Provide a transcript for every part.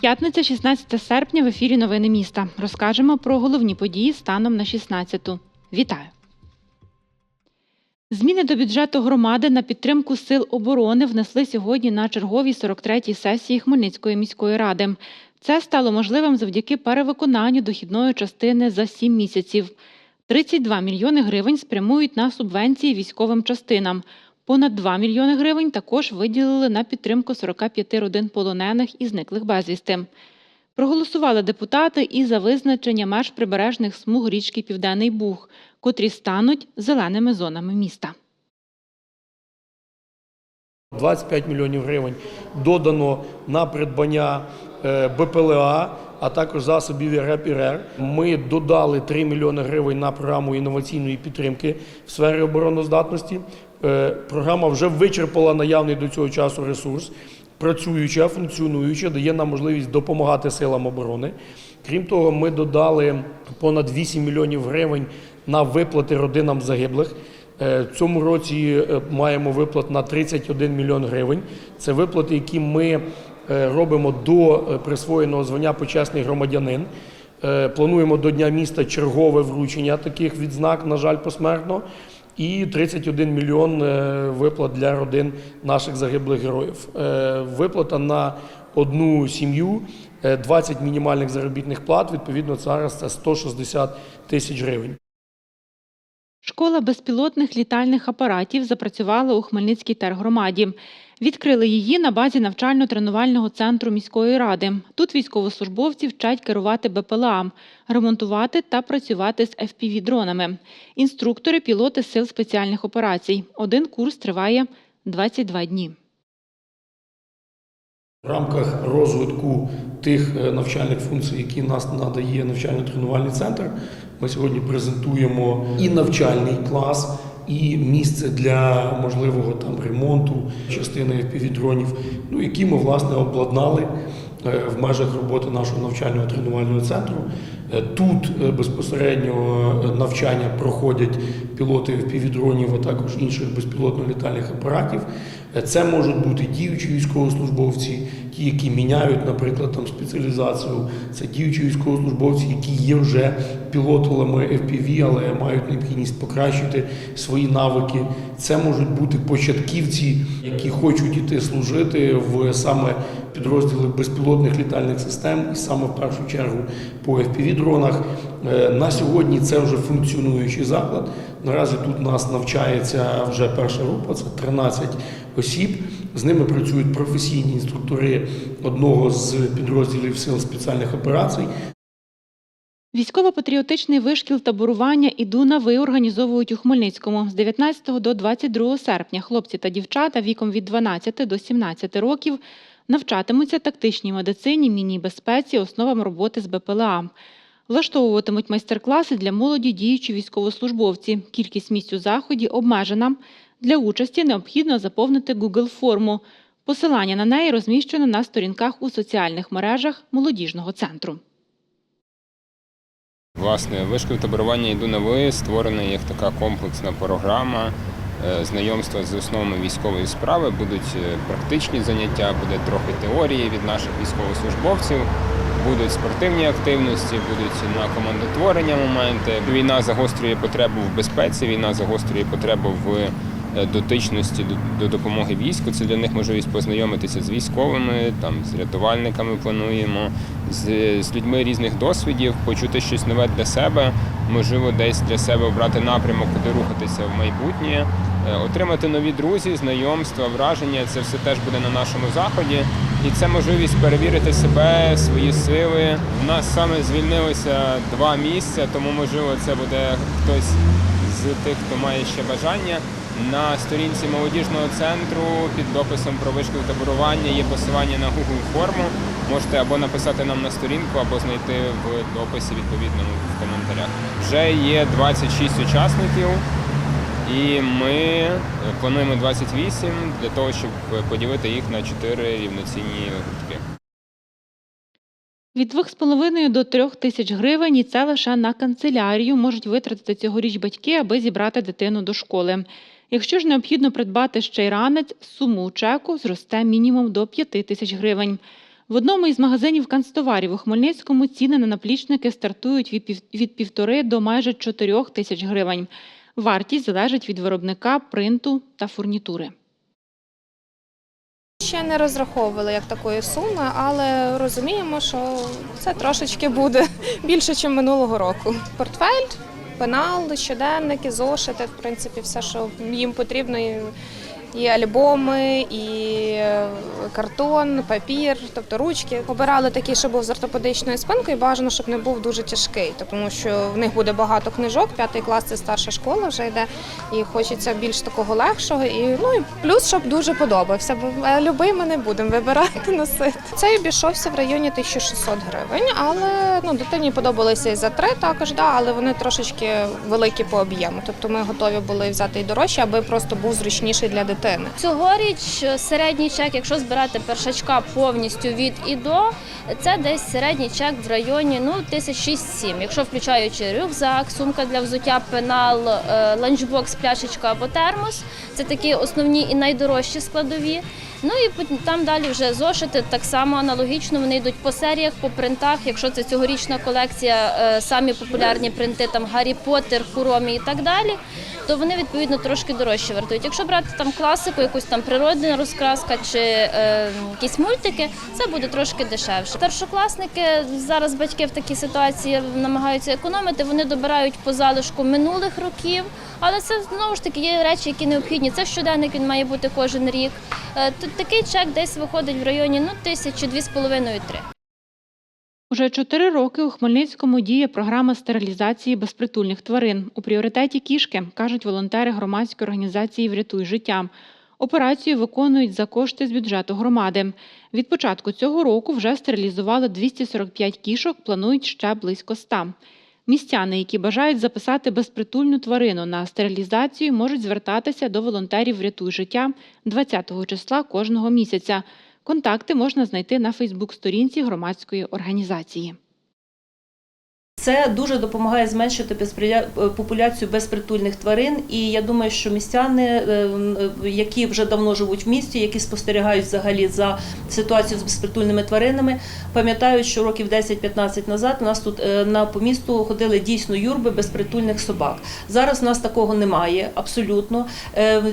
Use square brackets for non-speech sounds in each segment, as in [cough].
П'ятниця, 16 серпня, в ефірі Новини міста. Розкажемо про головні події станом на 16-ту. Вітаю! Зміни до бюджету громади на підтримку сил оборони внесли сьогодні на черговій 43-й сесії Хмельницької міської ради. Це стало можливим завдяки перевиконанню дохідної частини за 7 місяців. 32 мільйони гривень спрямують на субвенції військовим частинам. Понад 2 мільйони гривень також виділили на підтримку 45 родин полонених і зниклих безвісти. Проголосували депутати і за визначення меж прибережних смуг річки Південний Буг, котрі стануть зеленими зонами міста. 25 мільйонів гривень додано на придбання е, БПЛА, а також засобів РЕП і. Ми додали 3 мільйони гривень на програму інноваційної підтримки в сфері обороноздатності. Е, Програма вже вичерпала наявний до цього часу ресурс. Працююча, функціонуюча, дає нам можливість допомагати силам оборони. Крім того, ми додали понад 8 мільйонів гривень на виплати родинам загиблих. Е, цьому році е, маємо виплат на 31 мільйон гривень. Це виплати, які ми е, робимо до присвоєного звання почесний громадянин. Плануємо до Дня міста чергове вручення таких відзнак, на жаль, посмертно. І 31 мільйон виплат для родин наших загиблих героїв. Виплата на одну сім'ю, е, 20 мінімальних заробітних плат. Відповідно, зараз це 160 тисяч гривень. Школа безпілотних літальних апаратів запрацювала у Хмельницькій тергромаді. Відкрили її на базі навчально-тренувального центру міської ради. Тут військовослужбовці вчать керувати БПЛА, ремонтувати та працювати з FPV-дронами. Інструктори, пілоти сил спеціальних операцій. Один курс триває 22 дні. В рамках розвитку тих е, навчальних функцій, які нас надає навчально-тренувальний центр, ми сьогодні презентуємо і навчальний клас, і місце для можливого там ремонту частини FPV-дронів, ну які ми власне обладнали е, в межах роботи нашого навчального тренувального центру. Е, Тут е, безпосередньо е, навчання проходять пілоти FPV-дронів, а також інших безпілотно-літальних апаратів. Це можуть бути діючі військовослужбовці, ті, які міняють, наприклад, там спеціалізацію. Це діючі військовослужбовці, які є вже пілотами FPV, але мають необхідність покращити свої навики. Це можуть бути початківці, які хочуть іти служити в саме підрозділи безпілотних літальних систем, і саме в першу чергу по FPV-дронах. Е, На сьогодні це вже функціонуючий заклад. Наразі тут нас навчається вже перша група, це 13 осіб. З ними працюють професійні інструктори одного з підрозділів сил спеціальних операцій. Військово-патріотичний вишкіл таборування «Іду на ви» організовують у Хмельницькому. З 19 до 22 серпня хлопці та дівчата віком від 12 до 17 років навчатимуться тактичній медицині, мінній безпеці, основам роботи з БПЛА. Влаштовуватимуть майстер-класи для молоді діючі військовослужбовці. Кількість місць у заході обмежена. Для участі необхідно заповнити Google-форму. Посилання на неї розміщено на сторінках у соціальних мережах молодіжного центру. Власне, вишкіл таборування йду на ви створена як така комплексна програма знайомства з основами військової справи. Будуть е, практичні заняття, буде трохи теорії від наших військовослужбовців, будуть спортивні активності, будуть на командотворення моменти. Війна загострює потребу в безпеці, війна загострює потребу в е, дотичності до, до допомоги війську. Це для них можливість познайомитися з військовими, там з рятувальниками плануємо, з, з людьми різних досвідів, почути щось нове для себе, можливо, десь для себе обрати напрямок, куди рухатися в майбутнє, е, отримати нові друзі, знайомства, враження. Це все теж буде на нашому заході. І це можливість перевірити себе, свої сили. У нас саме звільнилося два місця, тому можливо це буде хтось з тих, хто має ще бажання. На сторінці молодіжного центру під дописом про вишкіл таборування є посилання на Google форму. Можете або написати нам на сторінку, або знайти в дописі відповідному в коментарях. Вже є 26 учасників, і ми плануємо 28 для того, щоб поділити їх на 4 рівноцінні гуртки. Від 2,5 до 3 тисяч гривень і це лише на канцелярію можуть витратити цьогоріч батьки, аби зібрати дитину до школи. Якщо ж необхідно придбати ще й ранець, суму чеку зросте мінімум до 5 тисяч гривень. В одному із магазинів канцтоварів у Хмельницькому ціни на наплічники стартують від півтори до майже 4 тисяч гривень. Вартість залежить від виробника, принту та фурнітури. Ще не розраховували як такої суми, але розуміємо, що це трошечки буде [laughs] більше, ніж минулого року. Портфель, пенал, щоденники, зошити, в принципі, все, що їм потрібно. І- І альбоми, і е, картон, папір, тобто ручки. Обирали такий, що був з ортопедичною спинкою. Бажано, щоб не був дуже тяжкий, тому що в них буде багато книжок. П'ятий клас це старша школа вже йде, і хочеться більш такого легшого. І ну і плюс, щоб дуже подобався. Бо е, любий ми не будемо вибирати [laughs] носити. Цей обійшовся в районі 1600 гривень, але ну дитині подобалися і за три також, да, але вони трошечки великі по об'єму. Тобто ми готові були взяти і дорожче, аби просто був зручніший для дитини. Цьогоріч е, середній чек, якщо збирати першачка повністю від і до, це десь середній чек в районі ну, 1006-7. Якщо включаючи рюкзак, сумка для взуття, пенал, е, ланчбокс, пляшечка або термос, це такі основні і найдорожчі складові. Ну і там далі вже зошити так само аналогічно. Вони йдуть по серіях, по принтах. Якщо це цьогорічна колекція, е, самі популярні принти, там Гаррі Поттер, Хуромі і так далі, то вони відповідно трошки дорожче вартують. Якщо брати там класику, якусь там природна розкраска чи е, якісь мультики, це буде трошки дешевше. Старшокласники зараз батьки в такій ситуації намагаються економити. Вони добирають по залишку минулих років, але це знову ж таки є речі, які необхідні. Це щоденник він має бути кожен рік. Е, Тут такий чек десь виходить в районі ну тисячі дві з половиною три. Уже чотири роки у Хмельницькому діє програма стерилізації безпритульних тварин. У пріоритеті кішки, кажуть волонтери громадської організації Врятуй життя. Операцію виконують за кошти з бюджету громади. Від початку цього року вже стерилізували 245 кішок, планують ще близько 100. Містяни, які бажають записати безпритульну тварину на стерилізацію, можуть звертатися до волонтерів Врятуй життя 20-го числа кожного місяця. Контакти можна знайти на Фейсбук-сторінці громадської організації. Це дуже допомагає зменшити е, популяцію безпритульних тварин. І я думаю, що містяни, е, е, які вже давно живуть в місті, які спостерігають взагалі за ситуацією з безпритульними тваринами, пам'ятають, що років 10-15 назад у нас тут на по місту ходили дійсно юрби безпритульних собак. Зараз у нас такого немає абсолютно.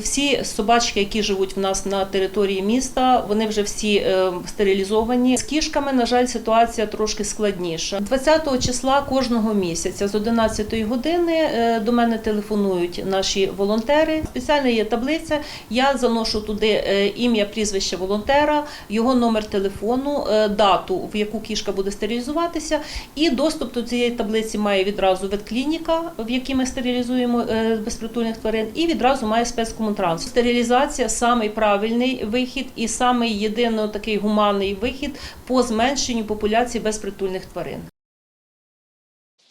Всі собачки, які живуть в нас на території міста, вони вже всі стерилізовані. З кішками, на жаль, ситуація трошки складніша. 20 числа кожного місяця з 11 години е, до мене телефонують наші волонтери. Спеціальна є таблиця. Я заношу туди е, ім'я, прізвище волонтера, його номер телефону, е, дату, в яку кішка буде стерилізуватися, і доступ до цієї таблиці має відразу ветклініка, в якій ми стерилізуємо безпритульних тварин, і відразу має спецкомунтранс. Стерилізація самий правильний вихід і самий єдиний такий гуманний вихід по зменшенню популяції безпритульних тварин.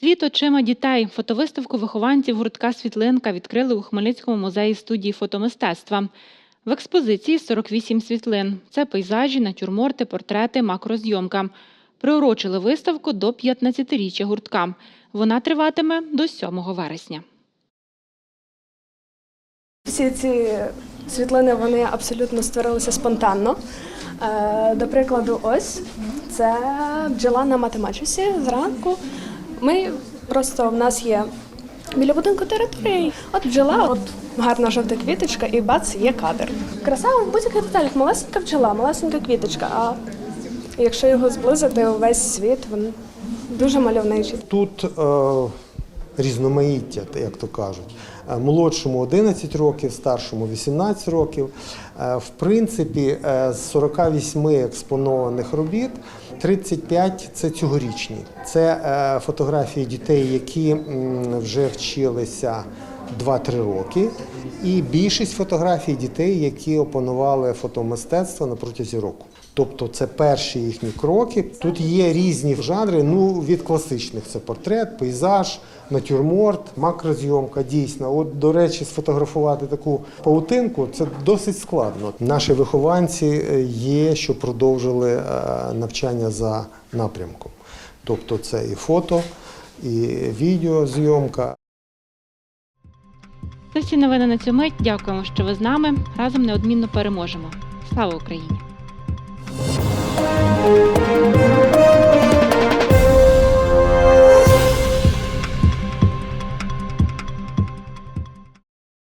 Світ очима дітей. Фотовиставку вихованців гуртка Світлинка відкрили у Хмельницькому музеї студії фотомистецтва. В експозиції 48 світлин. Це пейзажі, натюрморти, портрети, макрозйомка. Приурочили виставку до 15-річчя гуртка. Вона триватиме до 7 вересня. Всі ці світлини вони абсолютно створилися спонтанно. Е, До прикладу, ось це бджола на математиці зранку. Ми просто в нас є біля будинку території. От бджола, от гарна жовта квіточка, і бац, є кадр. Краса в будь-яких деталях, малесенька бджола, малесенька квіточка. А якщо його зблизити увесь світ, він дуже мальовничий. Тут е, різноманіття, як то кажуть. Е, Молодшому 11 років, старшому 18 років. Е, В принципі, е, з 48 експонованих робіт 35 – це цьогорічні. Це фотографії дітей, які вже вчилися 2-3 роки, і більшість фотографій дітей, які опанували фотомистецтво на протязі року. Тобто це перші їхні кроки. Тут є різні жанри. Ну від класичних це портрет, пейзаж, натюрморт, макрозйомка. Дійсно, от до речі, сфотографувати таку паутинку це досить складно. Наші вихованці е, є, що продовжили е, навчання за напрямком. Тобто це і фото, і відеозйомка. Це всі новини на цю мить. Дякуємо, що ви з нами. Разом неодмінно переможемо. Слава Україні! thank you